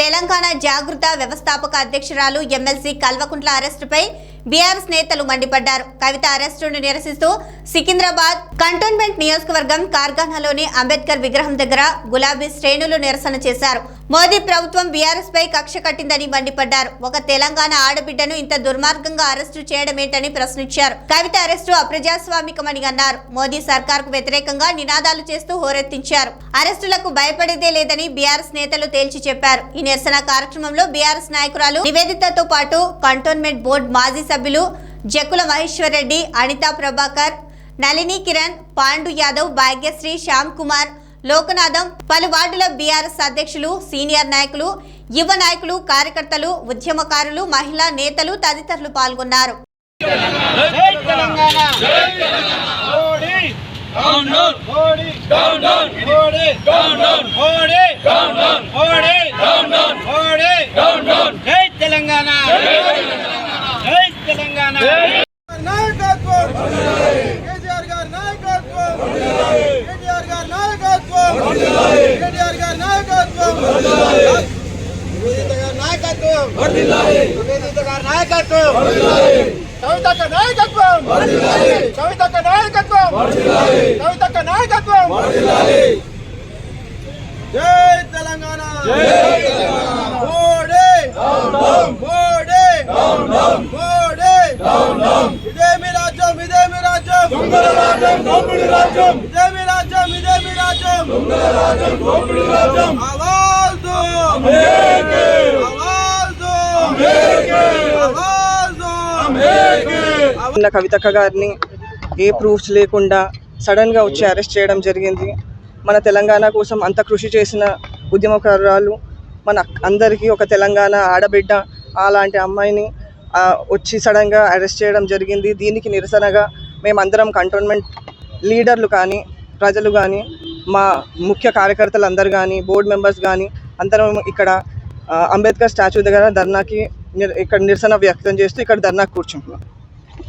తెలంగాణ జాగృత వ్యవస్థాపక అధ్యక్షురాలు MLC Kalvakuntla అరెస్టుపై BRS నేతలు మండిపడ్డారు. కవిత అరెస్టును నిరసిస్తూ సికింద్రాబాద్ కంటోన్మెంట్ నియోజకవర్గం కార్ఖానాలోని అంబేద్కర్ విగ్రహం దగ్గర గులాబీ శ్రేణులు నిరసన చేశారు. మోదీ ప్రభుత్వం బీఆర్ఎస్ పై కక్ష కట్టిందని మండిపడ్డారు. ఒక తెలంగాణ ఆడబిడ్డను ఇంత దుర్మార్గంగా అరెస్టు చేయడమేంటని ప్రశ్నించారు. కవిత అరెస్టు అప్రజాస్వామికమని అన్నారు. మోదీ సర్కార్కు వ్యతిరేకంగా నినాదాలు చేస్తూ హోరెత్తించారు. అరెస్టులకు భయపడేదే లేదని బీఆర్ఎస్ నేతలు తేల్చి చెప్పారు. ఈ నిరసన కార్యక్రమంలో బీఆర్ఎస్ నాయకురాలు నివేదితతో పాటు కంటోన్మెంట్ బోర్డు మాజీ సభ్యులు జకుల మహేశ్వర్ రెడ్డి అనితా ప్రభాకర్ నళిని కిరణ్ పాండు యాదవ్ భాగ్యశ్రీ శ్యామ్ కుమార్ లోకనాథం పలు వార్డుల బీఆర్ఎస్ అధ్యక్షులు సీనియర్ నాయకులు యువ నాయకులు కార్యకర్తలు ఉద్యమకారులు మహిళా నేతలు తదితరులు పాల్గొన్నారు జై Telangana Modi Down, down, Modi down, down, Modi down, down, Modi down, down, Modi down, down, Modi down, down. జై తెలంగాణ జై తెలంగాణ నాయకత్వం కేసీఆర్ గారి నాయకత్వం కేటీఆర్ గారి నాయకత్వం కేటీఆర్ గారి నాయకత్వం! నివేదిత నాయకత్వం నివేదిత నాయకత్వం కవితక్క నాయకత్వం కవితక్క నాయకత్వం జై తెలంగాణ మోడీ మోడీ మోడీ ఇదేమి రాజ్యం ఇదేమి రాజ్యం ఇదేమి రాజ్యం. ఇదేమి రాజ్యం ఆవాజ్ దో ఆవాజ్ దో ఆవాజ్ దో ఉన్న కవితక్క గారిని ఏ ప్రూఫ్స్ లేకుండా సడన్గా వచ్చి అరెస్ట్ చేయడం జరిగింది. మన తెలంగాణ కోసం అంత కృషి చేసిన ఉద్యమకారురాలు మన అందరికీ ఒక తెలంగాణ ఆడబిడ్డ అలాంటి అమ్మాయిని వచ్చి సడన్గా అరెస్ట్ చేయడం జరిగింది. దీనికి నిరసనగా మేమందరం కంటోన్మెంట్ లీడర్లు కానీ ప్రజలు కానీ మా ముఖ్య కార్యకర్తలు అందరు కానీ బోర్డు మెంబర్స్ కానీ అందరం ఇక్కడ అంబేద్కర్ స్టాచ్యూ దగ్గర ధర్నాకి ఇక్కడ నిరసన వ్యక్తం చేస్తూ ఇక్కడ ధర్నాకి కూర్చుంటున్నాం.